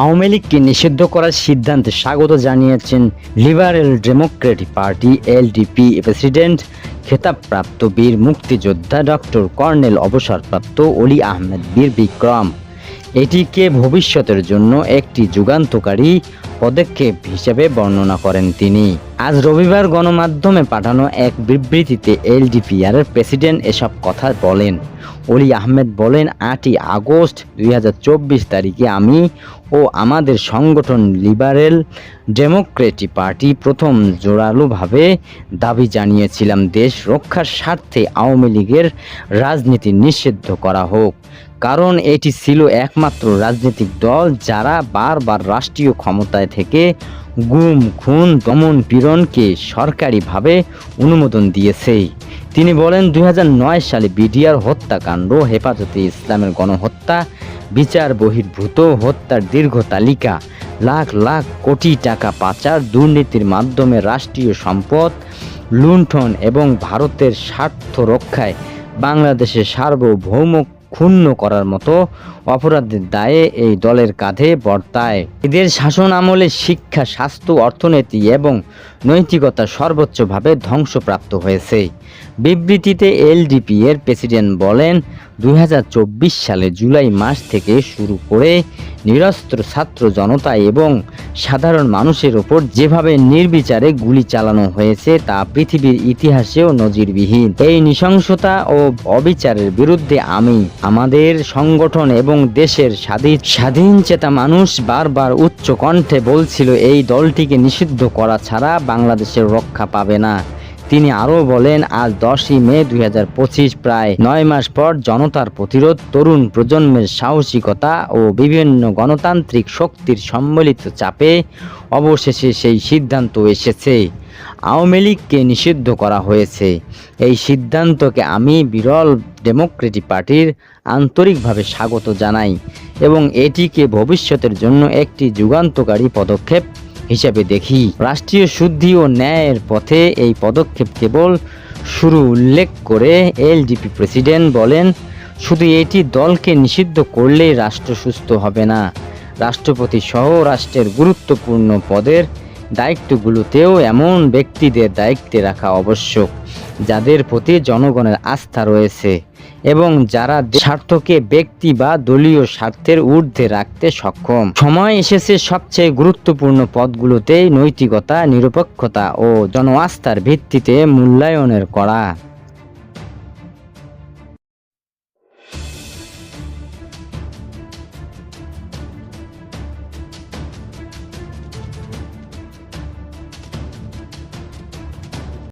আওয়ামী লীগকে নিষিদ্ধ করার সিদ্ধান্তে স্বাগত জানিয়েছেন liberal democratic party, LDP president, খেতাবপ্রাপ্ত বীর মুক্তিযোদ্ধা ডক্টর কর্নেল অবসরপ্রাপ্ত অলি আহমেদ বীর বিক্রম। এটিকে ভবিষ্যতের জন্য একটি যুগান্তকারী পদক্ষেপ হিসেবে বর্ণনা করেন তিনি। আজ রবিবার গণমাধ্যমে পাঠানো এক বিবৃতিতে এলডিপিআর এর প্রেসিডেন্ট এসব কথা বলেন। অলি আহমেদ বলেন, আটই আগস্ট দুই হাজার চব্বিশ তারিখে আমি ও আমাদের সংগঠন লিবারেল ডেমোক্রেটিক পার্টি প্রথম জোরালোভাবে দাবি জানিয়েছিলাম, দেশ রক্ষার স্বার্থে আওয়ামী লীগের রাজনীতি নিষিদ্ধ করা হোক। কারণ এটি ছিল একমাত্র রাজনৈতিক দল যারা বারবার রাষ্ট্রীয় ক্ষমতায় থেকে গুম, খুন, দমন, পীড়নকে সরকারিভাবে অনুমোদন দিয়েছে। তিনি বলেন, দুই হাজার নয় সালে বিডিআর হত্যাকাণ্ড, হেফাজতে ইসলামের গণহত্যা, বিচার বহির্ভূত, হত্যার দীর্ঘ তালিকা, লাখ লাখ কোটি টাকা পাচার, দুর্নীতির মাধ্যমে রাষ্ট্রীয় সম্পদ লুণ্ঠন এবং ভারতের স্বার্থ রক্ষায় বাংলাদেশের সার্বভৌম ক্ষুণ্ণ করার মতো অপরাধের দায়ে এই দলের কাঁধে বর্তায়। এদের শাসন আমলে শিক্ষা, স্বাস্থ্য, অর্থনীতি এবং নৈতিকতা সর্বোচ্চভাবে ধ্বংসপ্রাপ্ত হয়েছে। বিবৃতিতে এলডিপি এর প্রেসিডেন্ট বলেন, দুই হাজার চব্বিশ সালে জুলাই মাস থেকে শুরু করে নিরস্ত্র ছাত্র জনতা এবং সাধারণ মানুষের ওপর যেভাবে নির্বিচারে গুলি চালানো হয়েছে তা পৃথিবীর ইতিহাসেও নজিরবিহীন। এই নৃশংসতা ও অবিচারের বিরুদ্ধে আমি আমাদের সংগঠন এবং দেশের স্বাধীন স্বাধীন চেতা মানুষ বারবার উচ্চ কণ্ঠে বলছিল, এই দলটিকে নিষিদ্ধ করা ছাড়া বাংলাদেশের রক্ষা পাবে না। তিনি আরও বলেন, আজ দশই মে দু হাজার পঁচিশ, প্রায় নয় মাস পর জনতার প্রতিরোধ, তরুণ প্রজন্মের সাহসিকতা ও বিভিন্ন গণতান্ত্রিক শক্তির সম্মিলিত চাপে অবশেষে সেই সিদ্ধান্ত এসেছে। আওয়ামী লীগকে নিষিদ্ধ করা হয়েছে। এই সিদ্ধান্তকে আমি বিরল ডেমোক্রেটিক পার্টির আন্তরিকভাবে স্বাগত জানাই এবং এটিকে ভবিষ্যতের জন্য একটি যুগান্তকারী পদক্ষেপ হিসেবে দেখি। রাষ্ট্রীয় শুদ্ধি ও ন্যায়ের পথে এই পদক্ষেপ কেবল শুরু উল্লেখ করে এলডিপি প্রেসিডেন্ট বলেন, শুধু এটি দলকে নিষিদ্ধ করলেই রাষ্ট্র সুস্থ হবে না। রাষ্ট্রপতি সহ রাষ্ট্রের গুরুত্বপূর্ণ পদের দায়িত্বগুলোতেও এমন ব্যক্তিদের দায়িত্বে রাখা আবশ্যক, যাদের প্রতি জনগণের আস্থা রয়েছে এবং যারা স্বার্থকে ব্যক্তি বা দলীয় স্বার্থের ঊর্ধ্বে রাখতে সক্ষম। সময় এসেছে সবচেয়ে গুরুত্বপূর্ণ পদগুলোতে নৈতিকতা, নিরপেক্ষতা ও জনআস্থার ভিত্তিতে মূল্যায়নের করা।